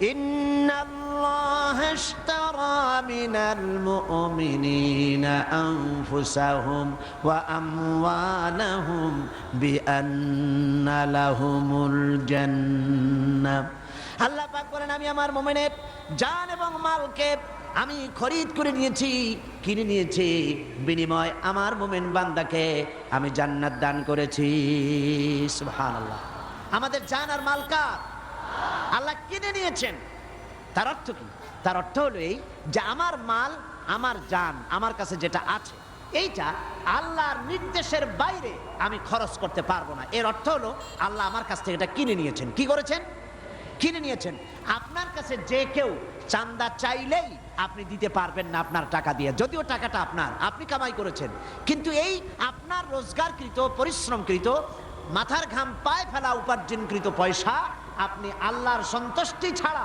إن الله اشترى من المؤمنين أنفسهم وأموالهم بأن لهم الجنة আল্লাহ পাক বলেন আমি আমার মোমেনের জান এবং মালকে আমি খরিদ করে নিয়েছি কিনে নিয়েছি বিনিময় আমার মোমেন বান্দাকে আমি জান্নাত দান করেছি সুবহানাল্লাহ আমাদের জান আর মালকার আল্লাহ কিনে নিয়েছেন। তার অর্থ কি? তার অর্থ হলো এই যে আমার মাল, আমার জান, আমার কাছে যেটা আছে, এইটা আল্লাহর নির্দেশের বাইরে আমি খরচ করতে পারব না। এর অর্থ হলো আল্লাহ আমার কাছ থেকে এটা কিনে নিয়েছেন। কি করেছেন? কিনে নিয়েছেন। আপনার কাছে যে কেউ চান্দা চাইলেই আপনি দিতে পারবেন না আপনার টাকা দিয়ে। যদিও টাকাটা আপনার, আপনি কামাই করেছেন। কিন্তু এই আপনার রোজগারকৃত, পরিশ্রমকৃত মাথার ঘাম পায়ে ফেলা উপার্জনকৃত পয়সা আপনি আল্লাহর সন্তুষ্টি ছাড়া